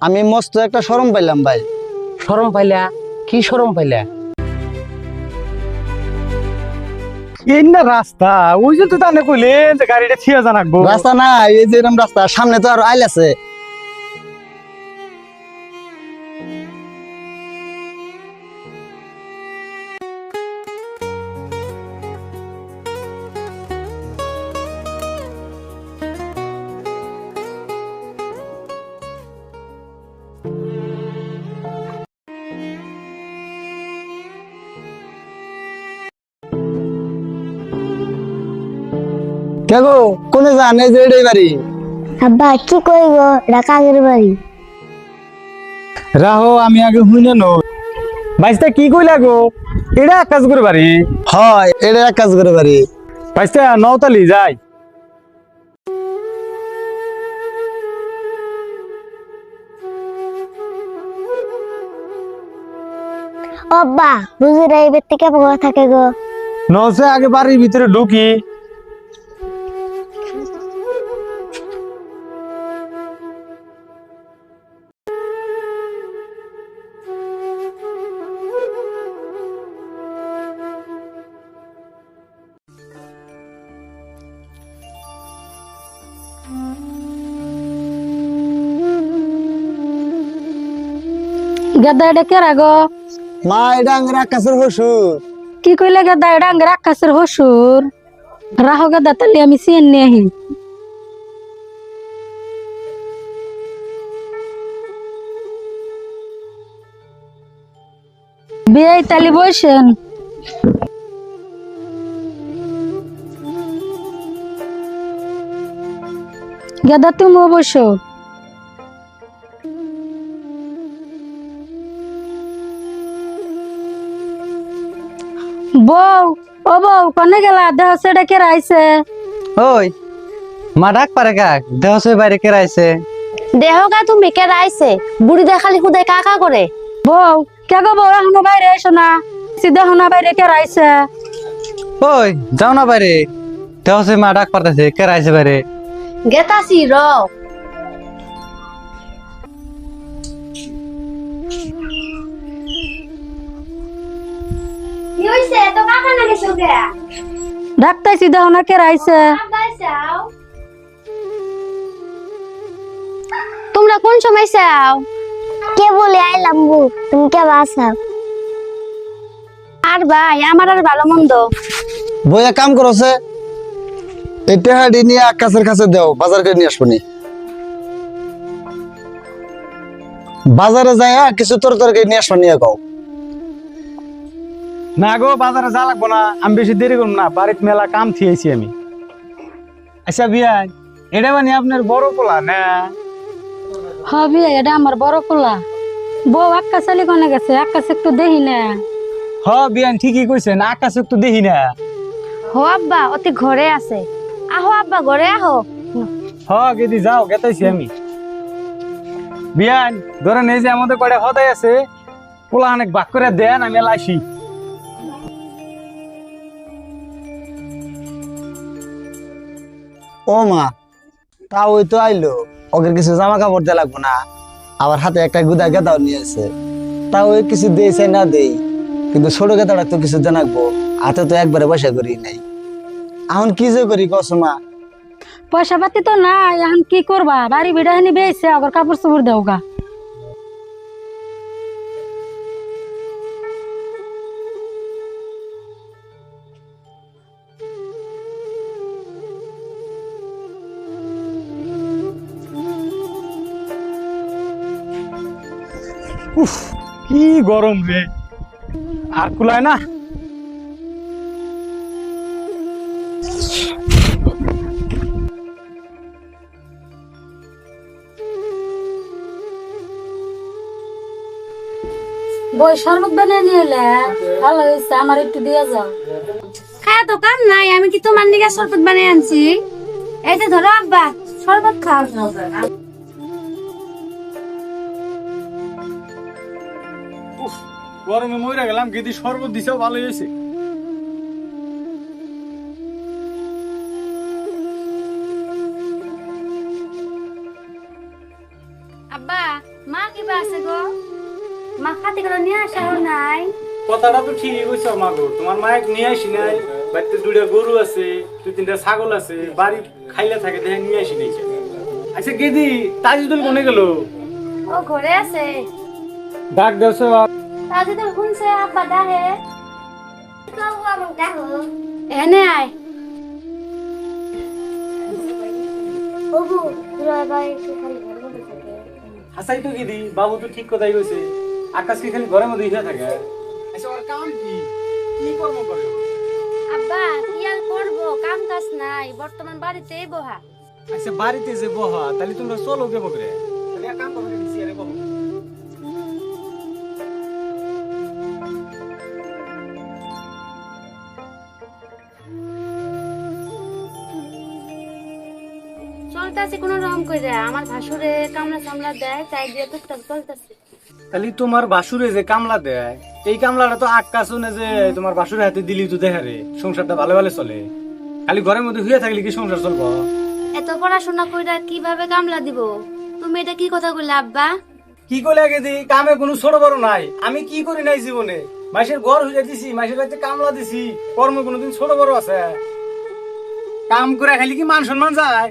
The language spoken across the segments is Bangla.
আমি মস্ত একটা সরম পাইলাম ভাই। সরম পাইলা? কি সরম পাইলা? এই না রাস্তা ওই যে তো তাহলে কইলেন যে গাড়িটা ছিয়া জানাকবো রাস্তা না এই যে এরকম রাস্তা সামনে তো আর আইল আছে। কে গো? কোনে যান? এই যে এটাই বাড়ি। আব্বা কি কইব কাকের বাড়ি। রাহো আমি আগে হুইনে নো। বাইসটা কি কইলা গো? এটা এক কাজ করে বাড়ি। হয় এটা এক কাজ করে বাড়ি। বাইসটা নওতালি যাই। আব্বা বুঝিরা ব্যক্তি কেমন করে থাকে গো? নসে আগে বাড়ির ভিতরে ঢুকি। গেদা এটা কে রাগো? মা এটা আঙ্গের আকাশের হসুর। কি কইলে গেদা এটা আঙ্গের আকাশের হসুর? রাহো গেদা তাহলে আমি সিএন নিয়ে আহি। বিয়ে তালি বসেন গেদা তুমিও বসো বউ ও বউ কনে গেলা? দেহ সেটা কে রাইছে ওই মা ডাক পারে কাক দেহ সই বাইরে কেরাইছে দেহ গা তুমি কে রাইছে বুড়ি দেখালি খুদে কাকা করে। বউ কে গো বউ এখনও বাইরে এসো না। সিধা হনা বাইরে কে রাইছে ওই যাও না বাইরে। দেহ সই মা ডাক পারতেছে কেরাইছে বাইরে? গেতাছি র। হইছে তো কাকা না গেছো কে রাইছে? তোমরা কোন সময় চাও? কে বলে আইলাম বু তুমি কে বাসাও আর ভাই আমার আর ভালো মন্দ। বইয়া কাম করছে এই টেহাডি নিয়ে আকাশের কাছে দেও বাজার করে নিয়ে আসবনি বাজারে যায় কিছু তোর তরকারি নিয়ে আসব নিয়ে গাও না গো বাজারে যা লাগবো না আমি বেশি দেরি করব না বাড়িতে মেলা কাম থিয়েছি আমি। আচ্ছা বিয়াই এটা মানে আপনার বড় পোলা না? হবি এটা আমার বড় পোলা। বউ আক্কা চালি কনে গেছে? আকাশ একটু দেখি না। হ বিয়ান ঠিকই কইছেন আকাশ একটু দেখি না। হো আব্বা অতি ঘরে আছে। আহো আব্বা ঘরে আহো। হ গেদি যাও গেতাইছি আমি। বিয়ান ধরেন এই যে আমাদের কয়টা হদাই আছে পোলা অনেক বাক করে দেন আমি লাইছি ও মা, তা ওই তো আইলো। ওকে কিছু জামা কাপড় দেওয়া লাগবো না। আবার হাতে একটা গুদা গেদাও নিয়ে আছে তা ওই কিছু দিয়েছে না দেই, কিন্তু ছোট গেদাটা তো কিছু জানাকবো হাতে তো একবারে পয়সা করি নাই। এখন কি যে করি কসমা পয়সা পাতি তো নাই, এখন কি করবা? বাড়ি বিড়া হেনি বেয়েছে আবার কাপড় চোপড় দেও গা কি গরম রে। আর কুলায় না। বই শরবত বানিয়ে নিয়ে এলে ভালো হয়েছে আমার একটু দিয়ে যাও। তো কাম নাই আমি কি তোমার নিকে শরবত বানিয়ে আনছি? এই যে ধরো আব্বা শরবত খাও। গরমে মরে গেলাম গেদি শরবত দিছেও ভালো হয়েছে। আব্বা মা কি বা আছে গো? মা খাতে করে নিয়ে আসাও নাই। কথাটা তো ঠিকই কইছো মা গো তোমার মায়ের নিয়ে আসি নাই বাড়িতে দুইটা গরু আছে দুই তিনটা ছাগল আছে বাড়ি খাইলে থাকে দেখে নিয়ে আসি নাই। আচ্ছা গেদি তাজুদুল কোনে গেল? ও ঘরে আছে। ডাক দেওছে তাজি তো শুনছে আব্বা এনে আয়। ভাই খালি হাসাই তো গেদি বাবু তো ঠিক কথাই কইছে। আকাশ কি খালি ঘরের মধ্যে ইহা থাকে। আচ্ছা ওর কাম কি? কি কর্ম করে আব্বা কি আর করব? কাম কাজ নাই বর্তমান বাড়িতেই বহা। আচ্ছা বাড়িতে যে বহা তাহলে তোমরা চলো কে বকরে তাহলে কাম করো দিছি আরে বহো। চলতেছে কোনো রকম করে আমার ভাসুরে কামলা সামলা দেয় তাই দিয়ে টুকটাক চলতেছে। তাহলে তোমার বাসুরে যে কামলা দেয় এই কামলাটা তো শুনে যে তোমার বাসুরের হাতে দিলি তো দেখা রে সংসারটা ভালো ভালো চলে। খালি ঘরের মধ্যে শুয়ে থাকলে কি সংসার চলবো? এত পড়াশোনা কইরা কীভাবে কামলা দিব? তুমি এটা কি কথা বললে আব্বা? কি করে আগে দি কামে কোনো ছোট বড় নাই। আমি কি করি নাই জীবনে? মাসের ঘর হয়ে দিছি মাসের কাছে কামলা দিছি কর্ম কোনোদিন ছোট বড় আছে। কাম করে খালি কি মান সম্মান যায়?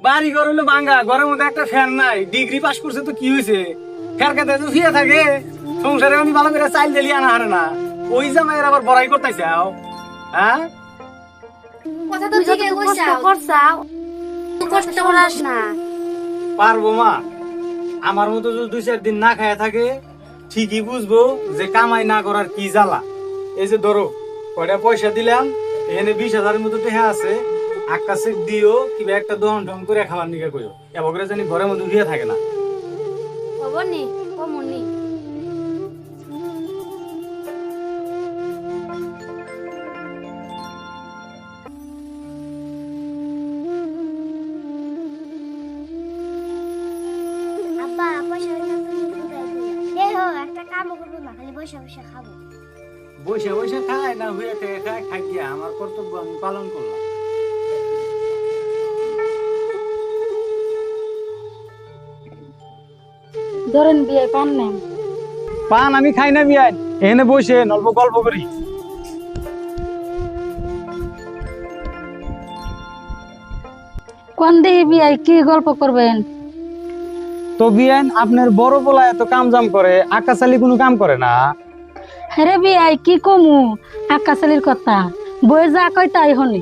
বাড়ি ঘর হলো ভাঙ্গা ঘরের মধ্যে একটা ফ্যান নাই ডিগ্রি পাস করছে তো কি হয়েছে? ফ্যার কাতে তো ফিরে থাকে। সংসারে আমি ভালো করে চাইল দিলি আনা হারে না। ওই জামাইয়ের আবার বড়াই করতেছে হ্যাঁ? কথা তো ঠিকই কইছাও। করছাও কষ্ট করাস না। পারব মা। আমার মতো যদি দুই চার দিন না খায় থাকে ঠিকই বুঝব যে কামাই না করার কি জ্বালা। এই যে ধরো কয়টা পয়সা দিলাম এখানে বিশ হাজারের মতো টেহা আছে আকাশে দিও কিবা একটা দহন ঢং করে খাবার নিকে কইও। এবার করে জানি ঘরের মধ্যে উঠিয়ে থাকে না। হবনি কমনি আব্বা পয়সা পয়সা তুমি কোথায় পেলে এই হো একটা কাম করব না খালি বসে বসে খাব। বসে বসে খায় না হয়ে খায় খায় খাই গিয়া আমার কর্তব্য আমি পালন করলাম। ধরেন বিয়ে পান নেন পান আমি খাই না বিয়াই এখানে বসে অল্প গল্প করি। কোন দিকে বিয়ে কি গল্প করবেন? তো বিয়ান আপনার বড় পোলা এত কাম জাম করে আকাশালি কোনো কাম করে না? হ্যাঁ বিয়ে কি কমু? আকাশালির কথা। বই যা কয় তাই হনি।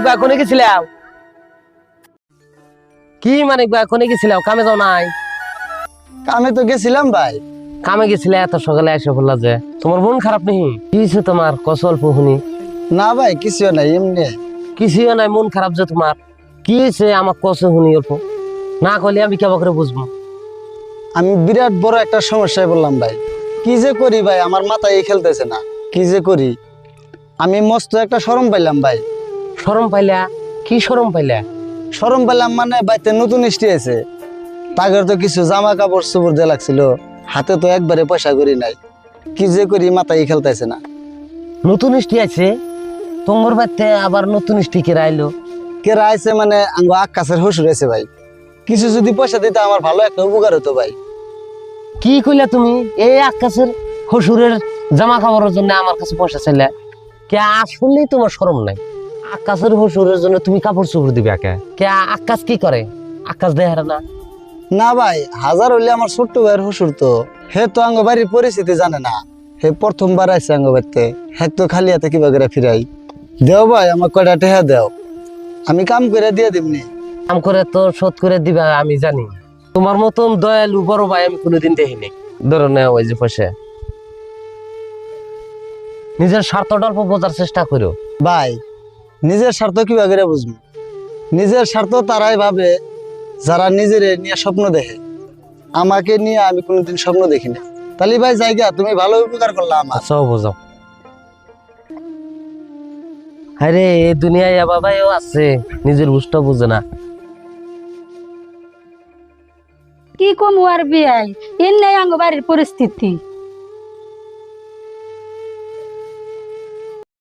মানিক ভাই কোনে গেছিলাম। কি মানিক ভাই কোনে গেছিলাম? কামে যাও নাই? আমি তো গেছিলাম ভাই। কামে গেছিলে এত সকালে এসে বললা যে তোমার মন খারাপ নেই কি হয়েছে তোমার? কস অল্প শুনি। না ভাই কিছু নাই এমনি। কিছুই নাই মন খারাপ যে তোমার। কি হয়েছে আমার শুনি অল্প। না করলে আমি কেমন করে বুঝব? আমি বিরাট বড় একটা সমস্যায় বললাম ভাই। কি যে করি ভাই আমার মাথায় খেলতেছে না। কি যে করি? আমি মস্ত একটা শরম পাইলাম ভাই। সরম পাইলা? কি সরম পাইলা? শরম পাইলাম মানে বাড়িতে নতুন ইস্টি আছে। তাগের তো কিছু জামা কাপড় চোপড় দিয়ে লাগছিল। হাতে তো একবারে পয়সা করি নাই। কি যে করি মাথায় খেলতেছে না। নতুন ইষ্টি আছে? তোমার বাড়িতে আবার নতুন ইষ্টি কে আইলো? কে আইছে মানে আঙ্গ আকাশের হসুর আছে ভাই। কিছু যদি পয়সা দিতে আমার ভালো একটা উপকার হতো ভাই। কি কইলা তুমি? এই আকাশের হসুরের জামা কাপড়ের জন্য আমার কাছে পয়সা চাইলে। কে আসলেই তোমার শরম নাই। আকাশের হসুরের জন্য তুমি কাপড় চোপড় দিবে কে কে আকাশ কি করে? আকাশ দেয় না। না ভাই হাজার হইলে আমার ছোট্ট ভাইয়ের হসুর তো। হে তো আঙ্গ বাড়ির পরিস্থিতি জানে না। হে প্রথমবার আইছে আঙ্গ বাড়িতে হে তো খালি হাতে কিবা করে ফিরাই। দেও ভাই আমার কয়টা টেহা দেও। আমি কাম করে দিয়ে দিমনি কাম করে তো শোধ করে দিবা আমি জানি। তোমার মতন দয়ালু বড় ভাই আমি কোনোদিন দেখিনি। ধরো না ওই যে পয়সা। নিজের স্বার্থটা অল্প বোঝার চেষ্টা করো। ভাই নিজের স্বার্থ কিবা করে বুঝব? নিজের স্বার্থ তারাই ভাবে যারা নিজের নিয়ে স্বপ্ন দেখে। আমাকে নিয়ে আমি কোনোদিন স্বপ্ন দেখি না। তাহলে ভাই জায়গা তুমি ভালো উপকার করলা আমার। আচ্ছা বোঝাও। আরে এই দুনিয়ায় এ বাবাও আছে নিজের বুঝটা বুঝে না। কি কম আর বিয়াই? এর নেই আঙ্গ বাড়ির পরিস্থিতি।